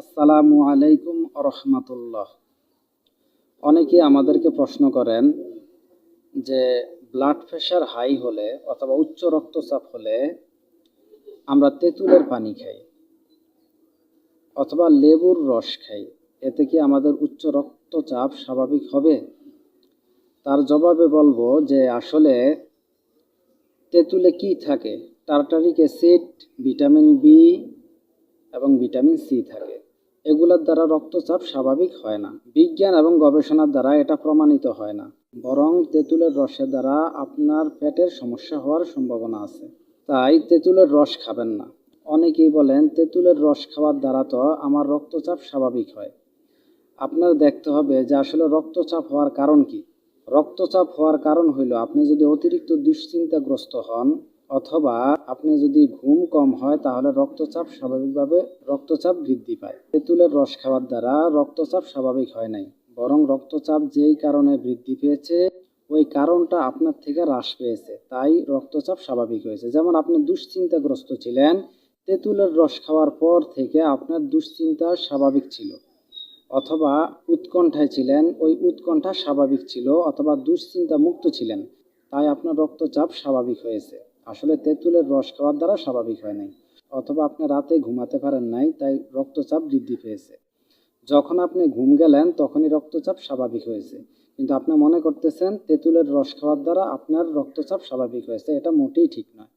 আসসালামু আলাইকুম রহমতুল্লাহ। অনেকে আমাদেরকে প্রশ্ন করেন যে ব্লাড প্রেশার হাই হলে অথবা উচ্চ রক্তচাপ হলে আমরা তেঁতুলের পানি খাই অথবা লেবুর রস খাই, এতে কি আমাদের উচ্চ রক্তচাপ স্বাভাবিক হবে? তার জবাবে বলব যে আসলে তেঁতুলে কি থাকে? টার্টারিক অ্যাসিড ভিটামিন বি এবং ভিটামিন সি থাকে। এগুলোর দ্বারা রক্তচাপ স্বাভাবিক হয় না। বিজ্ঞান এবং গবেষণার দ্বারা এটা প্রমাণিত হয় না। বরং তেঁতুলের রসের দ্বারা আপনার পেটের সমস্যা হওয়ার সম্ভাবনা আছে। তাই তেঁতুলের রস খাবেন না। অনেকেই বলেন, তেঁতুলের রস খাওয়ার দ্বারা তো আমার রক্তচাপ স্বাভাবিক হয়। আপনার দেখতে হবে যে আসলে রক্তচাপ হওয়ার কারণ কি। রক্তচাপ হওয়ার কারণ হইল, আপনি যদি অতিরিক্ত দুশ্চিন্তাগ্রস্ত হন অথবা আপনি যদি ঘুম কম হয়, তাহলে রক্তচাপ স্বাভাবিকভাবে রক্তচাপ বৃদ্ধি পায়। তেঁতুলের রস খাওয়ার দ্বারা রক্তচাপ স্বাভাবিক হয় নাই, বরং রক্তচাপ যেই কারণে বৃদ্ধি পেয়েছে, ওই কারণটা আপনার থেকে হ্রাস পেয়েছে, তাই রক্তচাপ স্বাভাবিক হয়েছে। যেমন আপনি দুশ্চিন্তাগ্রস্ত ছিলেন, তেঁতুলের রস খাওয়ার পর থেকে আপনার দুশ্চিন্তা স্বাভাবিক ছিল, অথবা উৎকণ্ঠায় ছিলেন, ওই উৎকণ্ঠা স্বাভাবিক ছিল, অথবা দুশ্চিন্তা মুক্ত ছিলেন, তাই আপনার রক্তচাপ স্বাভাবিক হয়েছে। আসলে তেঁতুলের রস খাওয়ার দ্বারা স্বাভাবিক হয় নাই। অথবা আপনি রাতে ঘুমাতে পারেন নাই, তাই রক্তচাপ বৃদ্ধি পেয়েছে। যখন আপনি ঘুম গেলেন, তখনই রক্তচাপ স্বাভাবিক হয়েছে। কিন্তু আপনি মনে করতেছেন, তেঁতুলের রস খাওয়ার দ্বারা আপনার রক্তচাপ স্বাভাবিক হয়েছে, এটা মোটেই ঠিক নয়।